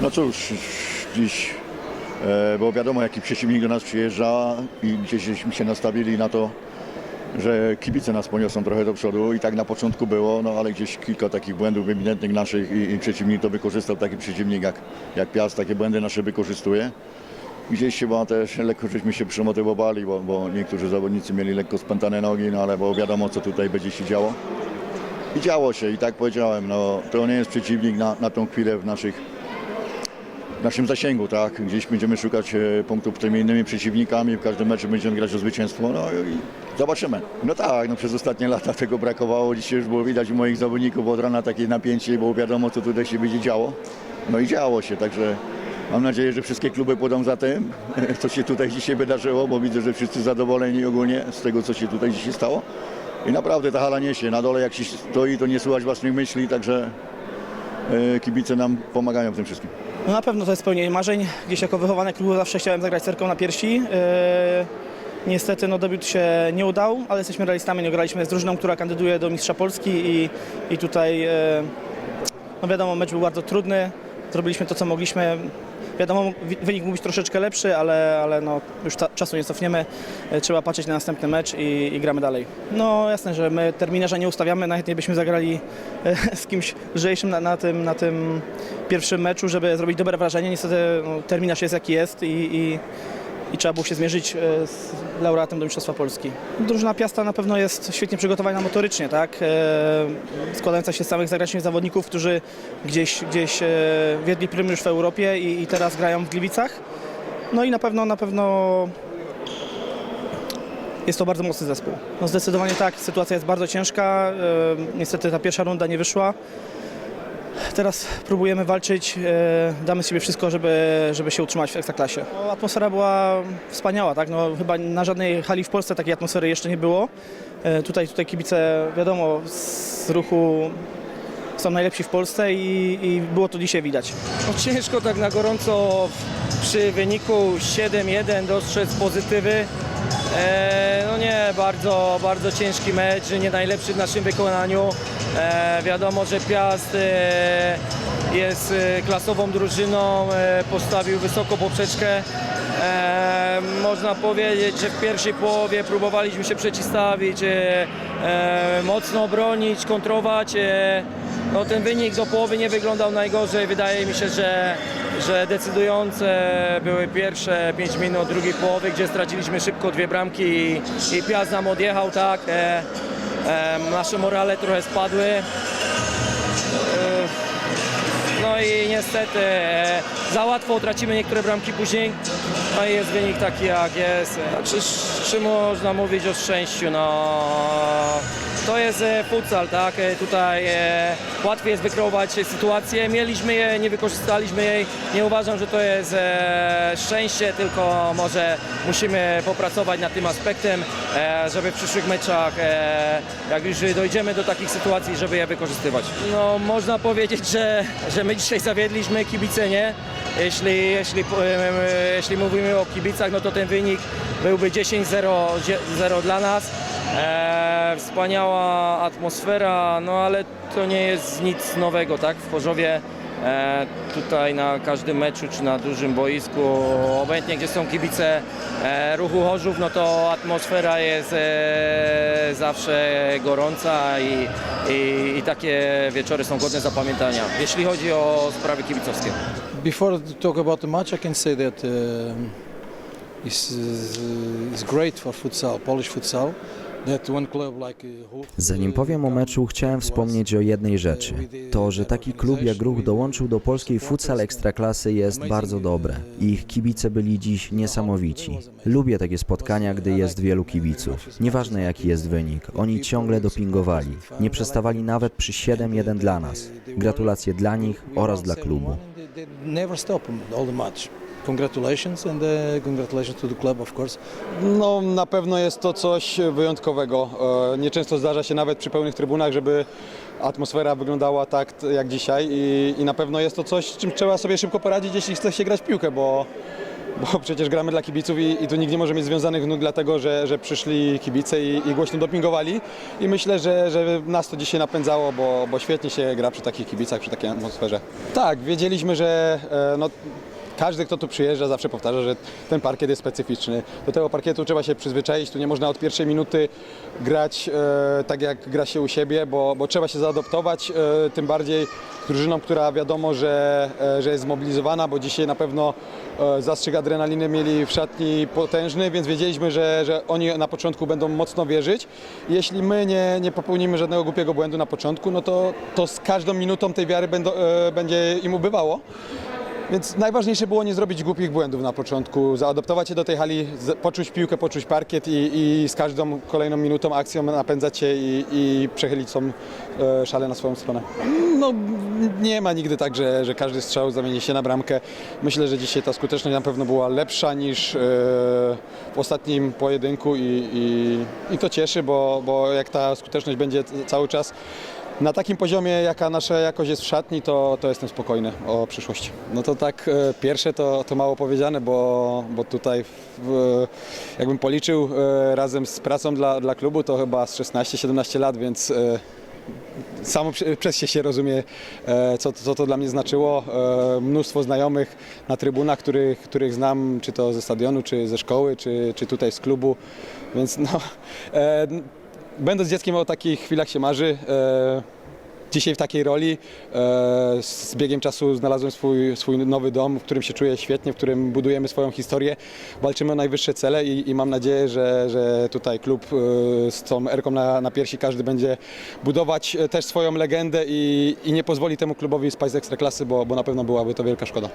No cóż, dziś, e, bo wiadomo jaki przeciwnik do nas przyjeżdża i gdzieś żeśmy się nastawili na to, że kibice nas poniosą trochę do przodu i tak na początku było, no ale gdzieś kilka takich błędów ewidentnych naszych i, i przeciwnik to wykorzystał, taki przeciwnik jak, jak Piast, takie błędy nasze wykorzystuje. Gdzieś chyba też lekko żeśmy się przemotywowali, bo, bo niektórzy zawodnicy mieli lekko spętane nogi, no ale bo wiadomo co tutaj będzie się działo. I działo się i tak powiedziałem, no to nie jest przeciwnik na, na tą chwilę w naszych w naszym zasięgu, tak? Gdzieś będziemy szukać e, punktów tymi innymi przeciwnikami, w każdym meczu będziemy grać o zwycięstwo, no i zobaczymy. No tak, no przez ostatnie lata tego brakowało, dzisiaj już było widać u moich zawodników od rana takie napięcie, bo wiadomo co tutaj się będzie działo. No i działo się, także mam nadzieję, że wszystkie kluby pójdą za tym, co się tutaj dzisiaj wydarzyło, bo widzę, że wszyscy zadowoleni ogólnie z tego, co się tutaj dzisiaj stało. I naprawdę ta hala niesie, na dole jak się stoi, to nie słuchać własnych myśli, także e, kibice nam pomagają w tym wszystkim. No na pewno to jest spełnienie marzeń. Gdzieś jako wychowany klubu zawsze chciałem zagrać cerką na piersi. Yy, niestety no, debiut się nie udał, ale jesteśmy realistami. Nie graliśmy z drużyną, która kandyduje do Mistrza Polski i, i tutaj yy, no wiadomo, mecz był bardzo trudny. Zrobiliśmy to, co mogliśmy. Wiadomo, wi- wynik mógł być troszeczkę lepszy, ale, ale no, już ta, czasu nie cofniemy. Yy, Trzeba patrzeć na następny mecz i, i gramy dalej. No jasne, że my terminarza nie ustawiamy. Najchętniej byśmy zagrali e, z kimś lżejszym na, na, tym, na tym pierwszym meczu, żeby zrobić dobre wrażenie. Niestety no, terminarz jest jaki jest i, i, i trzeba było się zmierzyć e, z laureatem do Mistrzostwa Polski. Drużyna Piasta na pewno jest świetnie przygotowana motorycznie, tak? E, składająca się z samych zagranicznych zawodników, którzy gdzieś, gdzieś e, wiedli prym już w Europie i, i teraz grają w Gliwicach. No i na pewno, na pewno jest to bardzo mocny zespół. No zdecydowanie tak, sytuacja jest bardzo ciężka. Niestety ta pierwsza runda nie wyszła. Teraz próbujemy walczyć, e, damy z siebie wszystko, żeby, żeby się utrzymać w Ekstraklasie. No, atmosfera była wspaniała, tak? No, chyba na żadnej hali w Polsce takiej atmosfery jeszcze nie było. E, Tutaj, tutaj kibice, wiadomo, z ruchu są najlepsi w Polsce i, i było to dzisiaj widać. No ciężko tak na gorąco przy wyniku 7-1 dostrzec pozytywy. E, no nie, bardzo, bardzo ciężki mecz, nie najlepszy w naszym wykonaniu. E, wiadomo, że Piast e, jest e, klasową drużyną, postawił wysoko poprzeczkę. Można powiedzieć, że w pierwszej połowie próbowaliśmy się przeciwstawić, mocno bronić, kontrować. No, ten wynik do połowy nie wyglądał najgorzej. Wydaje mi się, że, że decydujące były pierwsze 5 minut drugiej połowy, gdzie straciliśmy szybko dwie bramki i, i Piast nam odjechał, tak. Nasze morale trochę spadły. No i niestety e, za łatwo tracimy niektóre bramki później. No i jest wynik taki jak jest. Znaczy, czy można mówić o szczęściu? No, to jest e, futsal, tak? E, Tutaj e, łatwiej jest wykreować sytuację. Mieliśmy je, nie wykorzystaliśmy jej. Nie uważam, że to jest szczęście, tylko może musimy popracować nad tym aspektem, żeby w przyszłych meczach, jak już dojdziemy do takich sytuacji, żeby je wykorzystywać. No, można powiedzieć, że, że my dzisiaj zawiedliśmy, kibice nie. Jeśli, jeśli, jeśli mówimy o kibicach, no to ten wynik byłby 10-0 0 dla nas. E, wspaniała atmosfera, no ale to nie jest nic nowego, tak? W Chorzowie e, tutaj na każdym meczu czy na dużym boisku, obojętnie gdzie są kibice e, ruchu Chorzów, no to atmosfera jest e, zawsze gorąca i, i, i takie wieczory są godne zapamiętania, jeśli chodzi o sprawy kibicowskie. Before to talk about the match, I can say that um, it's, uh, it's great for futsal, Polish futsal, Zanim powiem o meczu, chciałem wspomnieć o jednej rzeczy. To, że taki klub jak Ruch dołączył do polskiej futsal ekstraklasy jest bardzo dobre. Ich kibice byli dziś niesamowici. Lubię takie spotkania, gdy jest wielu kibiców. Nieważne jaki jest wynik, oni ciągle dopingowali. Nie przestawali nawet przy 7-1 dla nas. Gratulacje dla nich oraz dla klubu. Congratulations and uh, congratulations to the club, of course. No na pewno jest to coś wyjątkowego. E, Nieczęsto zdarza się nawet przy pełnych trybunach, żeby atmosfera wyglądała tak jak dzisiaj i, i na pewno jest to coś, z czym trzeba sobie szybko poradzić, jeśli chce się grać w piłkę, bo bo przecież gramy dla kibiców i, i tu nikt nie może mieć związanych nóg dlatego, że, że przyszli kibice i, i głośno dopingowali i myślę, że, że nas to dzisiaj napędzało, bo, bo świetnie się gra przy takich kibicach, przy takiej atmosferze. Tak, wiedzieliśmy, że e, no, każdy, kto tu przyjeżdża, zawsze powtarza, że ten parkiet jest specyficzny. Do tego parkietu trzeba się przyzwyczaić, tu nie można od pierwszej minuty grać e, tak, jak gra się u siebie, bo, bo trzeba się zaadoptować, e, tym bardziej drużyną, która wiadomo, że, e, że jest zmobilizowana, bo dzisiaj na pewno e, zastrzyk adrenaliny mieli w szatni potężny, więc wiedzieliśmy, że, że oni na początku będą mocno wierzyć. Jeśli my nie, nie popełnimy żadnego głupiego błędu na początku, no to, to z każdą minutą tej wiary będą, e, będzie im ubywało. Więc najważniejsze było nie zrobić głupich błędów na początku, zaadoptować się do tej hali, poczuć piłkę, poczuć parkiet i, i z każdą kolejną minutą, akcją napędzać się i, i przechylić tą e, szalę na swoją stronę. No nie ma nigdy tak, że, że każdy strzał zamieni się na bramkę. Myślę, że dzisiaj ta skuteczność na pewno była lepsza niż e, w ostatnim pojedynku i, i, i to cieszy, bo, bo jak ta skuteczność będzie cały czas na takim poziomie, jaka nasza jakość jest w szatni, to, to jestem spokojny o przyszłość. No to tak, e, pierwsze to, to mało powiedziane, bo, bo tutaj w, jakbym policzył e, razem z pracą dla, dla klubu, to chyba z 16-17 lat, więc e, samo przez się się rozumie, co, co to dla mnie znaczyło. Mnóstwo znajomych na trybunach, których, których znam, czy to ze stadionu, czy ze szkoły, czy, czy tutaj z klubu, więc no, e, będąc dzieckiem o takich chwilach się marzy. E, Dzisiaj w takiej roli e, z biegiem czasu znalazłem swój, swój nowy dom, w którym się czuję świetnie, w którym budujemy swoją historię, walczymy o najwyższe cele i, i mam nadzieję, że, że tutaj klub e, z tą Erką na, na piersi każdy będzie budować też swoją legendę i, i nie pozwoli temu klubowi spaść z ekstraklasy, bo, bo na pewno byłaby to wielka szkoda.